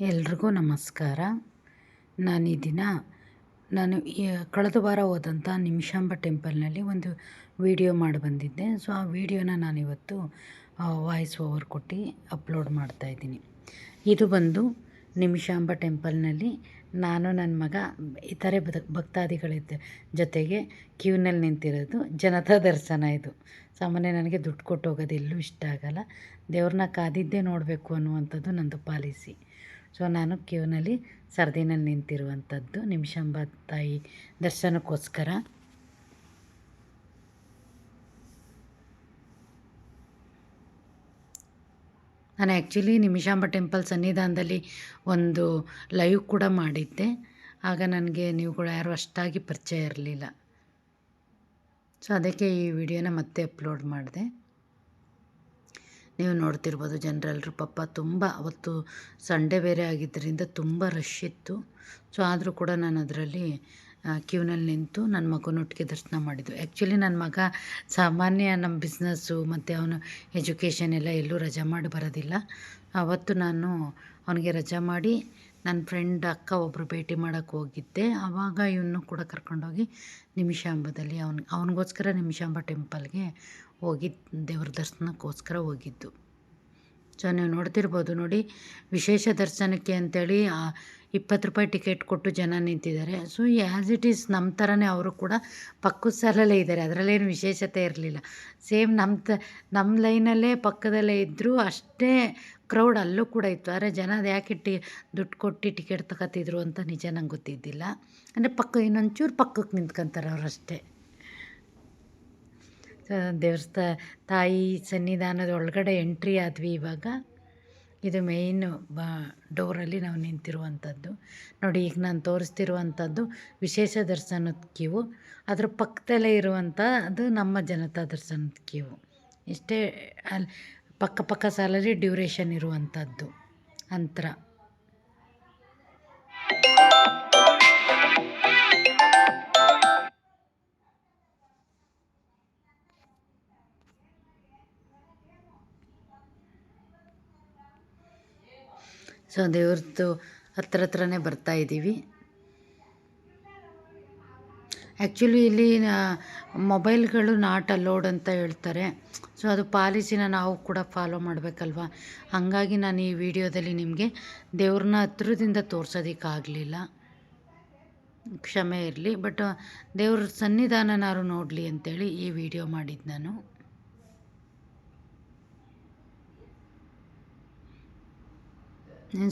ಎಲ್ರಿಗೂ ನಮಸ್ಕಾರ. ನಾನು ಈ ದಿನ ನಾನು ಕಳೆದ ವಾರ ಹೋದಂಥ ನಿಮಿಷಾಂಬ ಟೆಂಪಲ್ನಲ್ಲಿ ಒಂದು ವಿಡಿಯೋ ಮಾಡಿ ಬಂದಿದ್ದೆ. ಸೊ, ಆ ವಿಡಿಯೋನ ನಾನಿವತ್ತು ವಾಯ್ಸ್ ಓವರ್ ಕೊಟ್ಟು ಅಪ್ಲೋಡ್ ಮಾಡ್ತಾಯಿದ್ದೀನಿ ಇದು ಬಂದು ನಿಮಿಷಾಂಬ ಟೆಂಪಲ್ನಲ್ಲಿ ನಾನು, ನನ್ನ ಮಗ, ಇತರೆ ಭಕ್ತಾದಿಗಳಿದ್ದ ಜೊತೆಗೆ ಕ್ಯೂನಲ್ಲಿ ನಿಂತಿರೋದು ಜನತಾ ದರ್ಶನ ಇದು. ಸಾಮಾನ್ಯ ನನಗೆ ದುಡ್ಡು ಕೊಟ್ಟು ಹೋಗೋದು ಎಲ್ಲೂ ಇಷ್ಟ ಆಗಲ್ಲ. ದೇವ್ರನ್ನ ಕಾದಿದ್ದೇ ನೋಡಬೇಕು ಅನ್ನುವಂಥದ್ದು ನಂದು ಪಾಲಿಸಿ. ಸೊ ನಾನು ಕ್ಯೂನಲ್ಲಿ ಸರ್ದಿನಲ್ಲಿ ನಿಂತಿರುವಂಥದ್ದು ನಿಮಿಷಾಂಬ ತಾಯಿ ದರ್ಶನಕ್ಕೋಸ್ಕರ. ನಾನು ಆ್ಯಕ್ಚುಲಿ ನಿಮಿಷಾಂಬ ಟೆಂಪಲ್ ಸನ್ನಿಧಾನದಲ್ಲಿ ಒಂದು ಲೈವ್ ಕೂಡ ಮಾಡಿದ್ದೆ. ಆಗ ನನಗೆ ನೀವುಗಳು ಯಾರು ಅಷ್ಟಾಗಿ ಪರಿಚಯ ಇರಲಿಲ್ಲ. ಸೊ ಅದಕ್ಕೆ ಈ ವಿಡಿಯೋನ ಮತ್ತೆ ಅಪ್ಲೋಡ್ ಮಾಡಿದೆ. ನೀವು ನೋಡ್ತಿರ್ಬೋದು ಜನರೆಲ್ಲರೂ ಪಾಪ ತುಂಬ ಅವತ್ತು ಸಂಡೇ ಬೇರೆ ಆಗಿದ್ದರಿಂದ ತುಂಬ ರಶ್ ಇತ್ತು. ಸೊ ಆದರೂ ಕೂಡ ನಾನು ಅದರಲ್ಲಿ ಕ್ಯೂನಲ್ಲಿ ನಿಂತು ನನ್ನ ಮಗನೊಟ್ಟಿಗೆ ದರ್ಶನ ಮಾಡಿದ್ದು ಆ್ಯಕ್ಚುಲಿ ನನ್ನ ಮಗ ಸಾಮಾನ್ಯ ನಮ್ಮ ಬಿಸ್ನೆಸ್ಸು ಮತ್ತು ಅವನು ಎಜುಕೇಷನ್ ಎಲ್ಲ ಎಲ್ಲೂ ರಜಾ ಮಾಡಿ ಬರೋದಿಲ್ಲ. ಅವತ್ತು ನಾನು ಅವನಿಗೆ ರಜಾ ಮಾಡಿ ನನ್ನ ಫ್ರೆಂಡ್ ಅಕ್ಕ ಒಬ್ಬರು ಭೇಟಿ ಮಾಡೋಕ್ಕೆ ಹೋಗಿದ್ದೆ. ಆವಾಗ ಇವನು ಕೂಡ ಕರ್ಕೊಂಡೋಗಿ ನಿಮಿಷಾಂಬದಲ್ಲಿ ಅವ್ನು, ಅವನಿಗೋಸ್ಕರ ನಿಮಿಷಾಂಬ ಟೆಂಪಲ್ಗೆ ಹೋಗಿ ದೇವ್ರ ದರ್ಶನಕ್ಕೋಸ್ಕರ ಹೋಗಿದ್ದು. ಸೊ ನೀವು ನೋಡ್ತಿರ್ಬೋದು ನೋಡಿ, ವಿಶೇಷ ದರ್ಶನಕ್ಕೆ ಅಂಥೇಳಿ ಇಪ್ಪತ್ತು ರೂಪಾಯಿ ಟಿಕೆಟ್ ಕೊಟ್ಟು ಜನ ನಿಂತಿದ್ದಾರೆ. ಸೊ ಆ್ಯಸ್ ಇಟ್ ಈಸ್ ನಮ್ಮ ಥರನೇ ಅವರು ಕೂಡ ಪಕ್ಕದ ಸಾಲಲ್ಲೇ ಇದ್ದಾರೆ. ಅದರಲ್ಲೇನು ವಿಶೇಷತೆ ಇರಲಿಲ್ಲ. ಸೇಮ್ ನಮ್ಮ ತ ನಮ್ಮ ಲೈನಲ್ಲೇ ಪಕ್ಕದಲ್ಲೇ ಇದ್ದರೂ ಅಷ್ಟೇ ಕ್ರೌಡ್ ಅಲ್ಲೂ ಕೂಡ ಇತ್ತು. ಆದರೆ ಜನ ಅದು ಯಾಕೆ ಟಿ, ದುಡ್ಡು ಕೊಟ್ಟು ಟಿಕೆಟ್ ತಗೋತಿದ್ರು ಅಂತ ನಿಜ ನಂಗೆ ಗೊತ್ತಿದ್ದಿಲ್ಲ. ಅಂದರೆ ಪಕ್ಕ, ಇನ್ನೊಂಚೂರು ಪಕ್ಕಕ್ಕೆ ನಿಂತ್ಕೊಂತಾರೆ ಅವರಷ್ಟೇ ದೇವಸ್ಥಾ ತಾಯಿ ಸನ್ನಿಧಾನದ ಒಳಗಡೆ ಎಂಟ್ರಿ ಆದ್ವಿ ಇವಾಗ. ಇದು ಮೇಯ್ನ್ ಬ ಡೋರಲ್ಲಿ ನಾವು ನಿಂತಿರುವಂಥದ್ದು. ನೋಡಿ, ಈಗ ನಾನು ತೋರಿಸ್ತಿರುವಂಥದ್ದು ವಿಶೇಷ ದರ್ಶನದ ಕ್ಯೂ ಅದ್ರ ಪಕ್ಕದಲ್ಲೇ ಇರುವಂಥ ಅದು ನಮ್ಮ ಜನತಾ ದರ್ಶನದ ಕ್ಯೂ ಇಷ್ಟೇ ಅಲ್ಲಿ ಪಕ್ಕ ಪಕ್ಕ ಸಾಲಲ್ಲಿ ಡ್ಯೂರೇಷನ್ ಇರುವಂಥದ್ದು. ಅಂತರ. ಸೊ ದೇವ್ರದ್ದು ಹತ್ರ ಹತ್ರನೇ ಬರ್ತಾ ಇದ್ದೀವಿ. ಆ್ಯಕ್ಚುಲಿ ಇಲ್ಲಿ ಮೊಬೈಲ್ಗಳು ನಾಟ್ ಅಲೋಡ್ ಅಂತ ಹೇಳ್ತಾರೆ. ಸೊ ಅದು ಪಾಲಿಸಿನ ನಾವು ಕೂಡ ಫಾಲೋ ಮಾಡಬೇಕಲ್ವ? ಹಾಗಾಗಿ ನಾನು ಈ ವಿಡಿಯೋದಲ್ಲಿ ನಿಮಗೆ ದೇವ್ರನ್ನ ಹತ್ರದಿಂದ ತೋರ್ಸೋದಕ್ಕಾಗಲಿಲ್ಲ. ಕ್ಷಮೆ ಇರಲಿ, ಬಟ್ ದೇವ್ರ ಸನ್ನಿಧಾನನಾರು ನೋಡಲಿ ಅಂತೇಳಿ ಈ ವಿಡಿಯೋ ಮಾಡಿದ್ದು ನಾನು.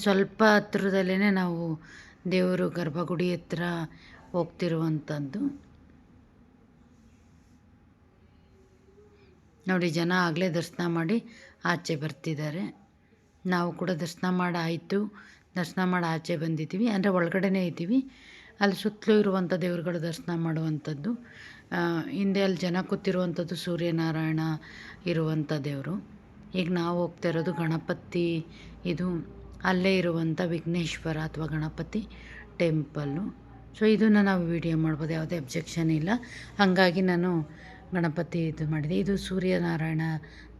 ಸ್ವಲ್ಪ ಹತ್ರದಲ್ಲೇ ನಾವು ದೇವರು ಗರ್ಭಗುಡಿ ಹತ್ರ ಹೋಗ್ತಿರುವಂಥದ್ದು. ನೋಡಿ, ಜನ ಆಗಲೇ ದರ್ಶನ ಮಾಡಿ ಆಚೆ ಬರ್ತಿದ್ದಾರೆ. ನಾವು ಕೂಡ ದರ್ಶನ ಮಾಡಾಯಿತು ದರ್ಶನ ಮಾಡಿ ಆಚೆ ಬಂದಿದ್ದೀವಿ. ಅಂದರೆ ಒಳಗಡೆನೇ ಇದ್ದೀವಿ. ಅಲ್ಲಿ ಸುತ್ತಲೂ ಇರುವಂಥ ದೇವರುಗಳ ದರ್ಶನ ಮಾಡುವಂಥದ್ದು. ಹಿಂದೆ ಅಲ್ಲಿ ಜನ ಕೂತಿರುವಂಥದ್ದು ಸೂರ್ಯನಾರಾಯಣ ಇರುವಂಥ ದೇವರು. ಈಗ ನಾವು ಹೋಗ್ತಾ ಇರೋದು ಗಣಪತಿ, ಇದು ಅಲ್ಲೇ ಇರುವಂಥ ವಿಘ್ನೇಶ್ವರ ಅಥವಾ ಗಣಪತಿ ಟೆಂಪಲ್ಲು. ಸೊ ಇದನ್ನು ನಾವು ವಿಡಿಯೋ ಮಾಡ್ಬೋದು, ಯಾವುದೇ ಅಬ್ಜೆಕ್ಷನ್ ಇಲ್ಲ. ಹಾಗಾಗಿ ನಾನು ಗಣಪತಿ ಇದು ಮಾಡಿದೆ. ಇದು ಸೂರ್ಯನಾರಾಯಣ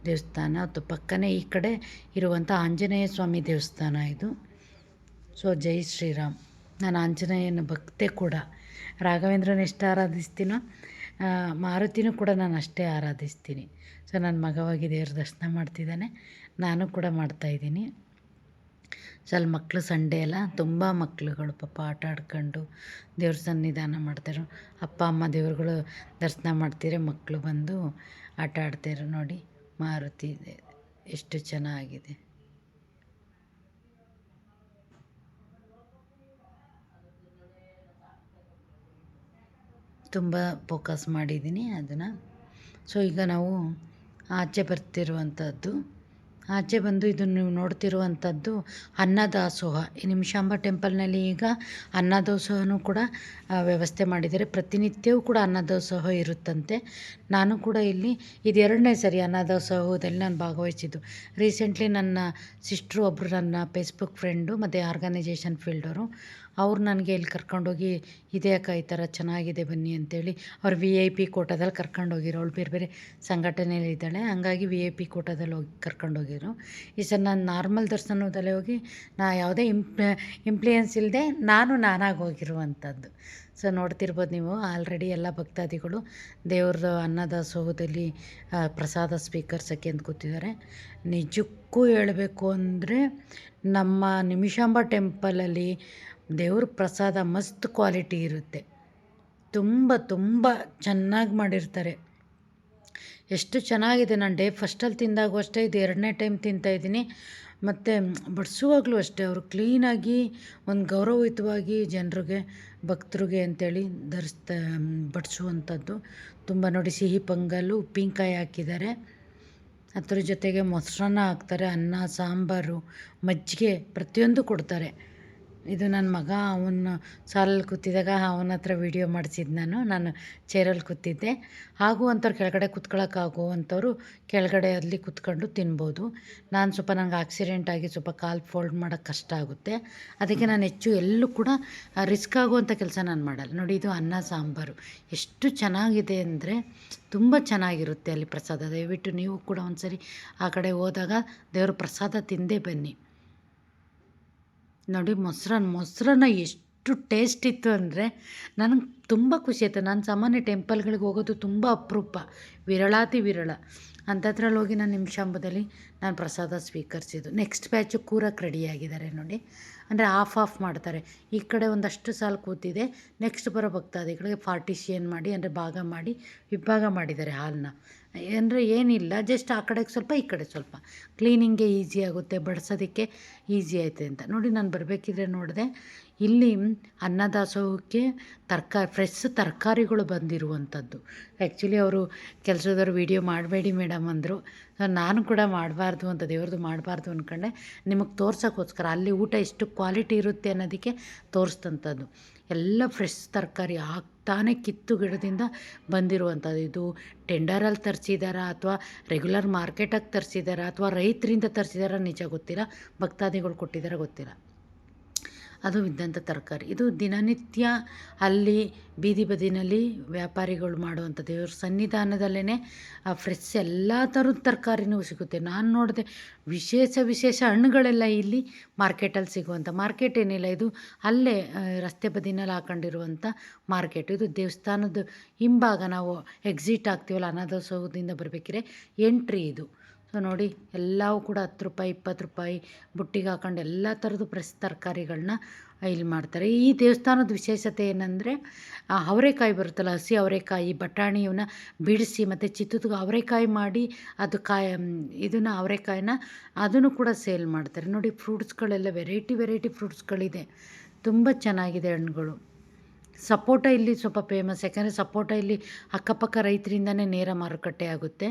ದೇವಸ್ಥಾನ ಅಥವಾ ಪಕ್ಕನೇ ಈ ಕಡೆ ಇರುವಂಥ ಆಂಜನೇಯ ಸ್ವಾಮಿ ದೇವಸ್ಥಾನ ಇದು. ಸೊ ಜೈ ಶ್ರೀರಾಮ್. ನಾನು ಆಂಜನೇಯನ ಭಕ್ತೆ ಕೂಡ. ರಾಘವೇಂದ್ರನ ಎಷ್ಟು ಆರಾಧಿಸ್ತೀನೋ? ಮಾರುತಿನೂ ಕೂಡ ನಾನು ಅಷ್ಟೇ ಆರಾಧಿಸ್ತೀನಿ. ಸೊ ನನ್ನ ಮಗವಾಗಿ ದೇವ್ರ ದರ್ಶನ ಮಾಡ್ತಿದ್ದಾನೆ. ನಾನು ಕೂಡ ಮಾಡ್ತಾಯಿದ್ದೀನಿ ಸೊ ಅಲ್ಲಿ ಮಕ್ಕಳು ಸಂಡೇ ಅಲ್ಲ, ತುಂಬ ಮಕ್ಕಳುಗಳು ಪಾಪ ಆಟ ಆಡ್ಕೊಂಡು ದೇವ್ರ ಸನ್ನಿಧಾನ ಮಾಡ್ತಾರೆ ಅಪ್ಪ, ಅಮ್ಮ ದೇವ್ರುಗಳು ದರ್ಶನ ಮಾಡ್ತೀರಿ ಮಕ್ಕಳು ಬಂದು ಆಟ ಆಡ್ತಾರೆ ನೋಡಿ. ಮಾರುತಿ ಎಷ್ಟು ಚೆನ್ನಾಗಿದೆ. ತುಂಬ ಫೋಕಸ್ ಮಾಡಿದ್ದೀನಿ ಅದನ್ನು. ಸೊ, ಈಗ ನಾವು ಆಚೆ ಬರ್ತಿರುವಂಥದ್ದು ಆಚೆ ಬಂದು ಇದನ್ನು ನೀವು ನೋಡ್ತಿರುವಂಥದ್ದು ಅನ್ನದಾಸೋಹ. ಈ ನಿಮಿಷಾಂಬ ಟೆಂಪಲ್ನಲ್ಲಿ ಈಗ ಅನ್ನದಾಸೋಹನೂ ಕೂಡ ವ್ಯವಸ್ಥೆ ಮಾಡಿದ್ದಾರೆ. ಪ್ರತಿನಿತ್ಯವೂ ಕೂಡ ಅನ್ನದಾಸೋಹ ಇರುತ್ತಂತೆ. ನಾನು ಕೂಡ ಇಲ್ಲಿ ಇದು ಎರಡನೇ ಸರಿ ಅನ್ನದಾಸೋಹದಲ್ಲಿ ನಾನು ಭಾಗವಹಿಸಿದ್ದು. ರೀಸೆಂಟ್ಲಿ ನನ್ನ ಸಿಸ್ಟ್ರು ಒಬ್ಬರು ನನ್ನ ಫೇಸ್ಬುಕ್ ಫ್ರೆಂಡು, ಮತ್ತು ಆರ್ಗನೈಜೇಷನ್ ಫೀಲ್ಡವರು. ಅವ್ರು ನನಗೆ ಇಲ್ಲಿ ಕರ್ಕೊಂಡೋಗಿ, ಇದೇ ಅಕ್ಕ ಈ ಥರ ಚೆನ್ನಾಗಿದೆ ಬನ್ನಿ ಅಂತೇಳಿ ಅವ್ರು ವಿ ಐ ಪಿ ಕೋಟಾದಲ್ಲಿ ಕರ್ಕೊಂಡೋಗಿರೋ ಅವಳು ಬೇರೆ ಬೇರೆ ಸಂಘಟನೆಯಲ್ಲಿ ಇದ್ದಾಳೆ. ಹಂಗಾಗಿ ವಿ ಐ ಪಿ ಕೋಟಾದಲ್ಲಿ ಹೋಗಿ ಕರ್ಕೊಂಡೋಗಿರೋ ಹೇಳಿದರು ಈ ಸಲ ನಾನು ನಾರ್ಮಲ್ ದರ್ಶನದಲ್ಲೇ ಹೋಗಿ, ನಾ ಯಾವುದೇ ಇಂಪ್ ಇಂಪ್ಲಿಯನ್ಸ್ ಇಲ್ಲದೆ ನಾನು ನಾನಾಗಿ ಹೋಗಿರುವಂಥದ್ದು. ಸೊ ನೋಡ್ತಿರ್ಬೋದು ನೀವು ಆಲ್ರೆಡಿ ಎಲ್ಲ ಭಕ್ತಾದಿಗಳು ದೇವ್ರದ್ದು ಅನ್ನದಾಸೋಹದಲ್ಲಿ ಪ್ರಸಾದ ಸ್ವೀಕರಿಸೋಕ್ಕೆ ಅಂತ ಕೂತಿದ್ದಾರೆ. ನಿಜಕ್ಕೂ ಹೇಳಬೇಕು ಅಂದರೆ ನಮ್ಮ ನಿಮಿಷಾಂಬ ಟೆಂಪಲಲ್ಲಿ ದೇವ್ರ ಪ್ರಸಾದ ಮಸ್ತ್ ಕ್ವಾಲಿಟಿ ಇರುತ್ತೆ. ತುಂಬ ತುಂಬ ಚೆನ್ನಾಗಿ ಮಾಡಿರ್ತಾರೆ. ಎಷ್ಟು ಚೆನ್ನಾಗಿದೆ. ನಾನು ಡೇ ಫಸ್ಟಲ್ಲಿ ತಿಂದಾಗೂ ಅಷ್ಟೇ, ಇದು ಎರಡನೇ ಟೈಮ್ ತಿಂತಾಯಿದ್ದೀನಿ ಮತ್ತು ಬಡಿಸುವಾಗಲೂ ಅಷ್ಟೇ, ಅವರು ಕ್ಲೀನಾಗಿ, ಒಂದು ಗೌರವಯುತವಾಗಿ ಜನರಿಗೆ, ಭಕ್ತರಿಗೆ ಅಂತೇಳಿ ಧರಿಸ್ತಾ ಬಡಿಸುವಂಥದ್ದು. ತುಂಬ ನೋಡಿ ಸಿಹಿ ಪೊಂಗಲ್ಲು ಉಪ್ಪಿನಕಾಯಿ ಹಾಕಿದ್ದಾರೆ. ಅದ್ರ ಜೊತೆಗೆ ಮೊಸರನ್ನ ಹಾಕ್ತಾರೆ, ಅನ್ನ, ಸಾಂಬಾರು, ಮಜ್ಜಿಗೆ ಪ್ರತಿಯೊಂದು ಕೊಡ್ತಾರೆ. ಇದು ನನ್ನ ಮಗ ಅವನ ಸಾಲಲ್ಲಿ ಕೂತಿದ್ದಾಗ ಅವನ ಹತ್ರ ವೀಡಿಯೋ ಮಾಡಿಸಿದ್ದು ನಾನು. ನಾನು ಚೇರಲ್ಲಿ ಕೂತಿದ್ದೆ. ಹಾಗೂ ಅಂಥವ್ರು ಕೆಳಗಡೆ ಕೂತ್ಕೊಳ್ಳೋಕ್ಕಾಗುವಂಥವ್ರು ಕೆಳಗಡೆ ಅಲ್ಲಿ ಕೂತ್ಕೊಂಡು ತಿನ್ಬೋದು. ನಾನು ಸ್ವಲ್ಪ ನಂಗೆ ಆಕ್ಸಿಡೆಂಟ್ ಆಗಿ ಸ್ವಲ್ಪ ಕಾಲು ಫೋಲ್ಡ್ ಮಾಡೋಕ್ಕೆ ಕಷ್ಟ ಆಗುತ್ತೆ. ಅದಕ್ಕೆ ನಾನು ಹೆಚ್ಚು ಎಲ್ಲೂ ಕೂಡ ರಿಸ್ಕ್ ಆಗುವಂಥ ಕೆಲಸ ನಾನು ಮಾಡಲ್ಲ. ನೋಡಿ, ಇದು ಅನ್ನ, ಸಾಂಬಾರು. ಎಷ್ಟು ಚೆನ್ನಾಗಿದೆ ಅಂದರೆ ತುಂಬ ಚೆನ್ನಾಗಿರುತ್ತೆ ಅಲ್ಲಿ ಪ್ರಸಾದ. ದಯವಿಟ್ಟು ನೀವು ಕೂಡ ಒಂದ್ಸರಿ ಆ ಕಡೆ ಹೋದಾಗ ದೇವ್ರ ಪ್ರಸಾದ ತಿಂದೇ ಬನ್ನಿ. ನೋಡಿ ಮೊಸರನ್ನ ಮೊಸರನ್ನ ಎಷ್ಟು ಟೇಸ್ಟ್ ಇತ್ತು ಅಂದರೆ ನನಗೆ ತುಂಬ ಖುಷಿ ಆಯಿತು. ನಾನು ಸಾಮಾನ್ಯ ಟೆಂಪಲ್ಗಳಿಗೆ ಹೋಗೋದು ತುಂಬ ಅಪರೂಪ. ವಿರಳಾತಿ ವಿರಳ. ಅಂಥದ್ರಲ್ಲಿ ಹೋಗಿ ನಾನು ನಿಮಿಷಾಂಬದಲ್ಲಿ ನಾನು ಪ್ರಸಾದ ಸ್ವೀಕರಿಸಿದ್ದು. ನೆಕ್ಸ್ಟ್ ಬ್ಯಾಚು ಕೂರಕ್ಕೆ ರೆಡಿಯಾಗಿದ್ದಾರೆ ನೋಡಿ. ಅಂದರೆ ಆಫ್ ಆಫ್ ಮಾಡ್ತಾರೆ. ಈ ಕಡೆ ಒಂದಷ್ಟು ಸಾಲ ಕೂತಿದೆ. ನೆಕ್ಸ್ಟ್ ಬರೋ ಭಕ್ತಾದಿಗಳಿಗೆ ಪಾರ್ಟಿಷಿಯನ್ ಮಾಡಿ, ಅಂದರೆ ಭಾಗ ಮಾಡಿ, ವಿಭಾಗ ಮಾಡಿದ್ದಾರೆ ಹಾಲನ್ನ ಅಂದರೆ ಏನಿಲ್ಲ ಜಸ್ಟ್ ಆ ಕಡೆಗೆ ಸ್ವಲ್ಪ ಈ ಕಡೆ ಸ್ವಲ್ಪ. ಕ್ಲೀನಿಂಗ್ಗೆ ಈಸಿ ಆಗುತ್ತೆ, ಬಡಿಸೋದಕ್ಕೆ ಈಸಿ ಐತೆ ಅಂತ. ನೋಡಿ ನಾನು ಬರಬೇಕಿದ್ರೆ ನೋಡಿದೆ, ಇಲ್ಲಿ ಅನ್ನದಾಸೋಹಕ್ಕೆ ತರಕಾರಿ ಫ್ರೆಶ್ ತರಕಾರಿಗಳು ಬಂದಿರುವಂಥದ್ದು. ಆ್ಯಕ್ಚುಲಿ ಅವರು ಕೆಲಸದವ್ರು ವೀಡಿಯೋ ಮಾಡಬೇಡಿ ಮೇಡಮ್ ಅಂದರು. ನಾನು ಕೂಡ ಮಾಡಬಾರ್ದು ಅಂತ, ದೇವ್ರದ್ದು ಮಾಡಬಾರ್ದು ಅಂದ್ಕೊಂಡೆ ನಿಮಗೆ ತೋರ್ಸೋಕ್ಕೋಸ್ಕರ, ಅಲ್ಲಿ ಊಟ ಎಷ್ಟು ಕ್ವಾಲಿಟಿ ಇರುತ್ತೆ ಅನ್ನೋದಕ್ಕೆ ತೋರಿಸ್ತಂಥದ್ದು ಎಲ್ಲ ಫ್ರೆಶ್ ತರಕಾರಿ ಆಗ್ತಾನೆ ಕಿತ್ತು ಗಿಡದಿಂದ ಬಂದಿರುವಂಥದ್ದು. ಇದು ಟೆಂಡರಲ್ಲಿ ತರಿಸಿದಾರಾ ಅಥವಾ ರೆಗ್ಯುಲರ್ ಮಾರ್ಕೆಟಾಗಿ ತರಿಸಿದಾರಾ ಅಥವಾ ರೈತರಿಂದ ತರಿಸಿದಾರಾ ನಿಜ ಗೊತ್ತಿಲ್ಲ. ಭಕ್ತಾದಿಗಳು ಕೊಟ್ಟಿದ್ದಾರೆ ಗೊತ್ತಿಲ್ಲ. ಅದು ಇದ್ದಂಥ ತರಕಾರಿ. ಇದು ದಿನನಿತ್ಯ ಅಲ್ಲಿ ಬೀದಿ ಬದಿನಲ್ಲಿ ವ್ಯಾಪಾರಿಗಳು ಮಾಡುವಂಥ ದೇವ್ರ ಸನ್ನಿಧಾನದಲ್ಲೇ ಫ್ರೆಶ್ ಎಲ್ಲ ಥರದ ತರಕಾರಿನೂ ಸಿಗುತ್ತೆ. ನಾನು ನೋಡಿದೆ ವಿಶೇಷ ವಿಶೇಷ ಹಣ್ಣುಗಳೆಲ್ಲ ಇಲ್ಲಿ ಮಾರ್ಕೆಟಲ್ಲಿ ಸಿಗುವಂಥ ಮಾರ್ಕೆಟ್ ಏನಿಲ್ಲ, ಇದು ಅಲ್ಲೇ ರಸ್ತೆ ಬದಿನಲ್ಲಿ ಹಾಕೊಂಡಿರುವಂಥ ಮಾರ್ಕೆಟ್. ಇದು ದೇವಸ್ಥಾನದ ಹಿಂಭಾಗ ನಾವು ಎಕ್ಸಿಟ್ ಆಗ್ತೀವಲ್ಲ, ಅನಾಥೋತ್ಸವದಿಂದ ಬರಬೇಕಿದ್ರೆ ಎಂಟ್ರಿ ಇದು. ಸೊ ನೋಡಿ, ಎಲ್ಲವೂ ಕೂಡ ಹತ್ತು ರೂಪಾಯಿ, ಇಪ್ಪತ್ತು ರೂಪಾಯಿ, ಬುಟ್ಟಿಗೆ ಹಾಕೊಂಡು ಎಲ್ಲ ಥರದ್ದು ಫ್ರೆಶ್ ತರಕಾರಿಗಳನ್ನ ಇಲ್ಲಿ ಮಾಡ್ತಾರೆ. ಈ ದೇವಸ್ಥಾನದ ವಿಶೇಷತೆ ಏನಂದರೆ ಅವರೆಕಾಯಿ ಬರುತ್ತಲ್ಲ, ಹಸಿ ಅವರೆಕಾಯಿ ಬಟಾಣಿ ಇವನ್ನ ಬಿಡಿಸಿ ಮತ್ತು ಚಿತ್ತದ ಅವರೆಕಾಯಿ ಮಾಡಿ ಅದು ಕಾಯ ಇದನ್ನು ಅವರೆಕಾಯಿನ ಅದನ್ನು ಕೂಡ ಸೇಲ್ ಮಾಡ್ತಾರೆ. ನೋಡಿ, ಫ್ರೂಟ್ಸ್ಗಳೆಲ್ಲ ವೆರೈಟಿ ವೆರೈಟಿ ಫ್ರೂಟ್ಸ್ಗಳಿದೆ. ತುಂಬ ಚೆನ್ನಾಗಿದೆ ಹಣ್ಣುಗಳು. ಸಪೋಟ ಇಲ್ಲಿ ಸ್ವಲ್ಪ ಫೇಮಸ್, ಯಾಕೆಂದರೆ ಸಪೋಟ ಇಲ್ಲಿ ಅಕ್ಕಪಕ್ಕ ರೈತರಿಂದನೇ ನೇರ ಮಾರುಕಟ್ಟೆ ಆಗುತ್ತೆ.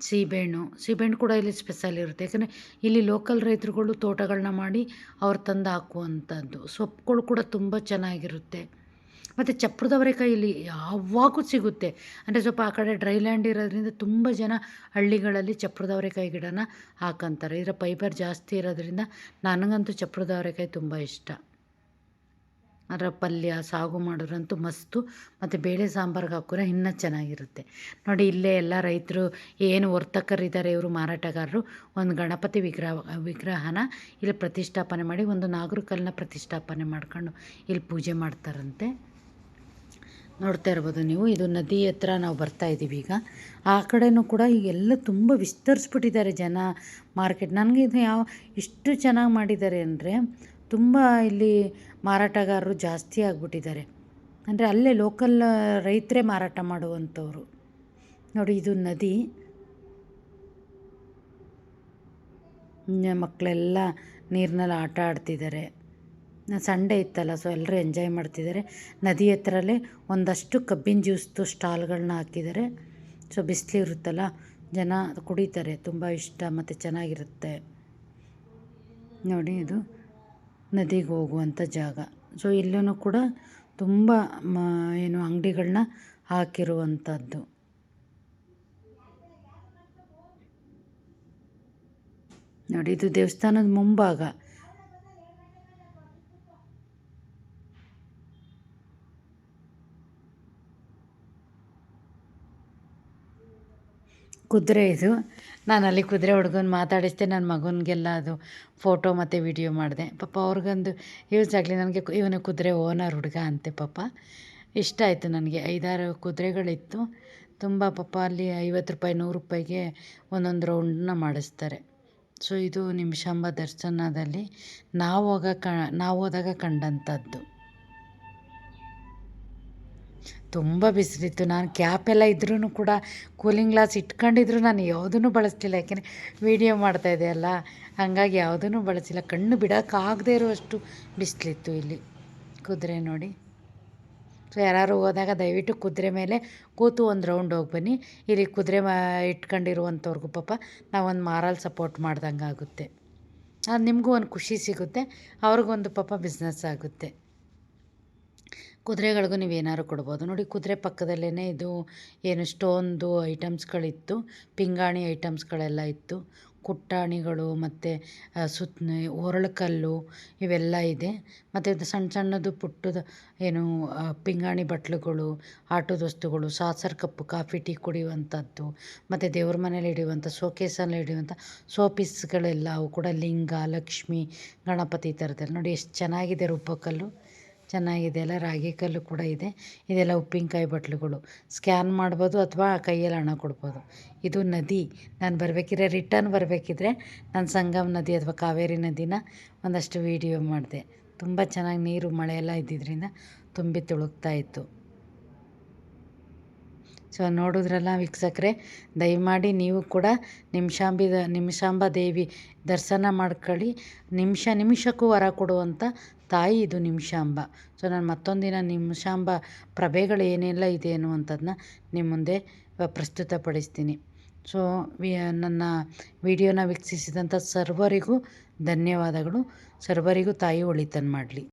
ಸೀಬೆಹಣ್ಣು. ಸೀಬೆಹಣ್ಣು ಕೂಡ ಇಲ್ಲಿ ಸ್ಪೆಷಲ್ ಇರುತ್ತೆ. ಯಾಕಂದರೆ ಇಲ್ಲಿ ಲೋಕಲ್ ರೈತರುಗಳು ತೋಟಗಳನ್ನ ಮಾಡಿ ಅವ್ರು ತಂದು ಹಾಕುವಂಥದ್ದು ಸೊಪ್ಪುಗಳು ಕೂಡ ತುಂಬ ಚೆನ್ನಾಗಿರುತ್ತೆ. ಮತ್ತು ಚಪ್ರದ ಅವರೆಕಾಯಿ ಇಲ್ಲಿ ಯಾವಾಗೂ ಸಿಗುತ್ತೆ. ಅಂದರೆ ಸ್ವಲ್ಪ ಆ ಕಡೆ ಡ್ರೈ ಲ್ಯಾಂಡ್ ಇರೋದ್ರಿಂದ ತುಂಬ ಜನ ಹಳ್ಳಿಗಳಲ್ಲಿ ಚಪ್ರದ ಅವರೆಕಾಯಿ ಗಿಡನ ಹಾಕಂತಾರೆ. ಇದರ ಫೈಬರ್ ಜಾಸ್ತಿ ಇರೋದ್ರಿಂದ ನನಗಂತೂ ಚಪ್ರದ ಅವರೆಕಾಯಿ ತುಂಬ ಇಷ್ಟ. ಅದರ ಪಲ್ಯ, ಸಾಗು ಮಾಡಿದ್ರಂತೂ ಮಸ್ತು. ಮತ್ತು ಬೇಳೆ ಸಾಂಬಾರ್ಗೆ ಹಾಕಿದ್ರೆ ಇನ್ನೂ ಚೆನ್ನಾಗಿರುತ್ತೆ. ನೋಡಿ, ಇಲ್ಲೇ ಎಲ್ಲ ರೈತರು ಏನು ವರ್ತಕರಿದ್ದಾರೆ ಇವರು ಮಾರಾಟಗಾರರು. ಒಂದು ಗಣಪತಿ ವಿಗ್ರಹ, ವಿಗ್ರಹನ ಇಲ್ಲಿ ಪ್ರತಿಷ್ಠಾಪನೆ ಮಾಡಿ, ಒಂದು ನಾಗರಕಲ್ನ ಪ್ರತಿಷ್ಠಾಪನೆ ಮಾಡ್ಕೊಂಡು ಇಲ್ಲಿ ಪೂಜೆ ಮಾಡ್ತಾರಂತೆ. ನೋಡ್ತಾ ಇರ್ಬೋದು ನೀವು, ಇದು ನದಿ ಹತ್ರ ನಾವು ಬರ್ತಾ ಇದ್ದೀವಿ ಈಗ. ಆ ಕಡೆನೂ ಕೂಡ ಈಗೆಲ್ಲ ತುಂಬ ವಿಸ್ತರಿಸ್ಬಿಟ್ಟಿದ್ದಾರೆ ಜನ ಮಾರ್ಕೆಟ್. ನನಗೆ ಇದು ಯಾವ ಇಷ್ಟು ಚೆನ್ನಾಗಿ ಮಾಡಿದ್ದಾರೆ ಅಂದರೆ ತುಂಬ ಇಲ್ಲಿ ಮಾರಾಟಗಾರರು ಜಾಸ್ತಿ ಆಗಿಬಿಟ್ಟಿದ್ದಾರೆ. ಅಂದರೆ ಅಲ್ಲೇ ಲೋಕಲ್ ರೈತರೇ ಮಾರಾಟ ಮಾಡುವಂಥವ್ರು. ನೋಡಿ, ಇದು ನದಿ. ಮಕ್ಕಳೆಲ್ಲ ನೀರಿನಲ್ಲಿ ಆಟ ಆಡ್ತಿದ್ದಾರೆ. ಸಂಡೇ ಇತ್ತಲ್ಲ ಸೊ ಎಲ್ಲರೂ ಎಂಜಾಯ್ ಮಾಡ್ತಿದ್ದಾರೆ. ನದಿ ಹತ್ರಲ್ಲೇ ಒಂದಷ್ಟು ಕಬ್ಬಿನ ಜ್ಯೂಸ್ದು ಸ್ಟಾಲ್ಗಳನ್ನ ಹಾಕಿದ್ದಾರೆ. ಸೊ, ಬಿಸಿಲು ಇರುತ್ತಲ್ಲ, ಜನ ಕುಡಿತಾರೆ. ತುಂಬ ಇಷ್ಟ, ಮತ್ತು ಚೆನ್ನಾಗಿರುತ್ತೆ. ನೋಡಿ, ಇದು. ನದಿಗೆ ಹೋಗುವಂಥ ಜಾಗ. ಸೊ ಇಲ್ಲೂ ಕೂಡ ತುಂಬ ಮ, ಏನು ಅಂಗಡಿಗಳನ್ನ ಹಾಕಿರುವಂಥದ್ದು. ನೋಡಿ, ಇದು ದೇವಸ್ಥಾನದ ಮುಂಭಾಗ. ಕುದುರೆ ಇದು. ನಾನು ಅಲ್ಲಿ ಕುದುರೆ ಹುಡುಗನ ಮಾತಾಡಿಸ್ದೆ ನನ್ನ ಮಗನಿಗೆಲ್ಲ ಅದು ಫೋಟೋ ಮತ್ತು ವಿಡಿಯೋ ಮಾಡಿದೆ. ಪಾಪ ಅವ್ರಿಗೊಂದು ಯೂಸ್ ಆಗಲಿ, ನನಗೆ ಇವನು ಕುದುರೆ ಓನರ್ ಹುಡುಗ ಅಂತೆ ಪಾಪ. ಇಷ್ಟ ಆಯಿತು ನನಗೆ. ಐದಾರು ಕುದುರೆಗಳಿತ್ತು. ತುಂಬ ಪಾಪ ಅಲ್ಲಿ ಐವತ್ತು ರೂಪಾಯಿ, ನೂರು ರೂಪಾಯಿಗೆ ಒಂದೊಂದು ರೌಂಡನ್ನ ಮಾಡಿಸ್ತಾರೆ. ಸೊ ಇದು ನಿಮಿಷಾಂಬ ದರ್ಶನದಲ್ಲಿ ನಾವು ಹೋಗ ಕ, ನಾವು ಹೋದಾಗ ಕಂಡಂಥದ್ದು ತುಂಬ ಬಿಸಿಲಿತ್ತು. ನಾನು ಕ್ಯಾಪ್ ಎಲ್ಲ ಇದ್ರೂ ಕೂಡ ಕೂಲಿಂಗ್ ಗ್ಲಾಸ್ ಇಟ್ಕೊಂಡಿದ್ರು ನಾನು ಯಾವುದನ್ನು ಬಳಸ್ತಿಲ್ಲ. ಯಾಕೆಂದರೆ ವೀಡಿಯೋ ಮಾಡ್ತಾಯಿದ್ದೆ ಅಲ್ಲ. ಹಾಗಾಗಿ ಯಾವುದನ್ನು ಬಳಸಿಲ್ಲ. ಕಣ್ಣು ಬಿಡೋಕ್ಕಾಗದೇ ಇರುವಷ್ಟು ಬಿಸಿಲಿತ್ತು ಇಲ್ಲಿ. ಕುದುರೆ ನೋಡಿ. ಸೊ ಯಾರು ಹೋದಾಗ ದಯವಿಟ್ಟು ಕುದುರೆ ಮೇಲೆ ಕೂತು ಒಂದು ರೌಂಡ್ ಹೋಗಿ ಬನ್ನಿ. ಇಲ್ಲಿ ಕುದುರೆ ಮಾ, ಇಟ್ಕೊಂಡಿರುವಂಥವ್ರಿಗೂ ಪಾಪ ನಾವೊಂದು ಮಾರಲ್ ಸಪೋರ್ಟ್ ಮಾಡ್ದಂಗೆ ಆಗುತ್ತೆ ಅದು ನಿಮಗೂ ಒಂದು ಖುಷಿ ಸಿಗುತ್ತೆ. ಅವ್ರಿಗೊಂದು ಪಾಪ ಬಿಸ್ನೆಸ್ ಆಗುತ್ತೆ. ಕುದುರೆಗಳಿಗೂ ನೀವು ಏನಾದ್ರು ಕೊಡ್ಬೋದು. ನೋಡಿ, ಕುದುರೆ ಪಕ್ಕದಲ್ಲೇ ಇದು ಏನು ಸ್ಟೋನ್ದು ಐಟಮ್ಸ್ಗಳಿತ್ತು, ಪಿಂಗಾಣಿ ಐಟಮ್ಸ್ಗಳೆಲ್ಲ ಇತ್ತು, ಕುಟ್ಟಾಣಿಗಳು ಮತ್ತು ಸುತ್ತ ಒರಳುಕಲ್ಲು ಇವೆಲ್ಲ ಇದೆ. ಮತ್ತು ಇದು ಸಣ್ಣ ಸಣ್ಣದು ಪುಟ್ಟದ ಏನು ಪಿಂಗಾಣಿ ಬಟ್ಲುಗಳು, ಆಟದ ವಸ್ತುಗಳು, ಸಾಸರ್ ಕಪ್ಪು ಕಾಫಿ, ಟೀ ಕುಡಿಯುವಂಥದ್ದು, ಮತ್ತು ದೇವ್ರ ಮನೇಲಿ ಹಿಡಿಯುವಂಥ ಶೋಕೇಸಲ್ಲಿ ಇಡುವಂಥ, ಸೋಪೀಸ್ಗಳೆಲ್ಲ ಅವು ಕೂಡ ಲಿಂಗ, ಲಕ್ಷ್ಮಿ, ಗಣಪತಿ ಥರದಲ್ಲಿ ನೋಡಿ, ಎಷ್ಟು ಚೆನ್ನಾಗಿದೆ ರೂಪಕಲ್ಲು. ಚೆನ್ನಾಗಿದೆ ಅಲ್ಲ, ರಾಗಿ ಕಲ್ಲು ಕೂಡ ಇದೆ. ಇದೆಲ್ಲ ಉಪ್ಪಿನಕಾಯಿ ಬಟ್ಲುಗಳು. ಸ್ಕ್ಯಾನ್ ಮಾಡ್ಬೋದು ಅಥವಾ ಕೈಯಲ್ಲಿ ಹಣ ಕೊಡ್ಬೋದು. ಇದು ನದಿ. ನಾನು ಬರಬೇಕಿದ್ರೆ ರಿಟರ್ನ್ ಬರಬೇಕಿದ್ರೆ ನಾನು ಸಂಗಮ್ ನದಿ ಅಥವಾ ಕಾವೇರಿ ನದಿನ ಒಂದಷ್ಟು ವೀಡಿಯೋ ಮಾಡಿದೆ. ತುಂಬ ಚೆನ್ನಾಗಿ ನೀರು, ಮಳೆ ಎಲ್ಲ ಇದ್ದಿದ್ದರಿಂದ ತುಂಬಿ ತುಳುಕ್ತಾ ಇತ್ತು. ಸೊ ನೋಡಿದ್ರಲ್ಲ ವೀಕ್ಷಕರೆ, ದಯಮಾಡಿ ನೀವು ಕೂಡ ನಿಮಿಷಾಂಬಿ ನಿಮಿಷಾಂಬ ದೇವಿ ದರ್ಶನ ಮಾಡ್ಕೊಳ್ಳಿ. ನಿಮಿಷ, ನಿಮಿಷಕ್ಕೂ ವರ ಕೊಡುವಂಥ ತಾಯಿ ಇದು ನಿಮಿಷಾಂಬ. ಸೊ ನಾನು ಮತ್ತೊಂದಿನ ನಿಮಿಷಾಂಬ ಪ್ರಭೆಗಳು ಏನೆಲ್ಲ ಇದೆ ಅನ್ನುವಂಥದ್ದನ್ನ ನಿಮ್ಮ ಮುಂದೆ ಪ್ರಸ್ತುತಪಡಿಸ್ತೀನಿ. ಸೊ ವಿ, ನನ್ನ ವಿಡಿಯೋನ ವೀಕ್ಷಿಸಿದಂಥ ಸರ್ವರಿಗೂ ಧನ್ಯವಾದಗಳು. ಸರ್ವರಿಗೂ ತಾಯಿ ಒಳಿತನ್ನು ಮಾಡಲಿ.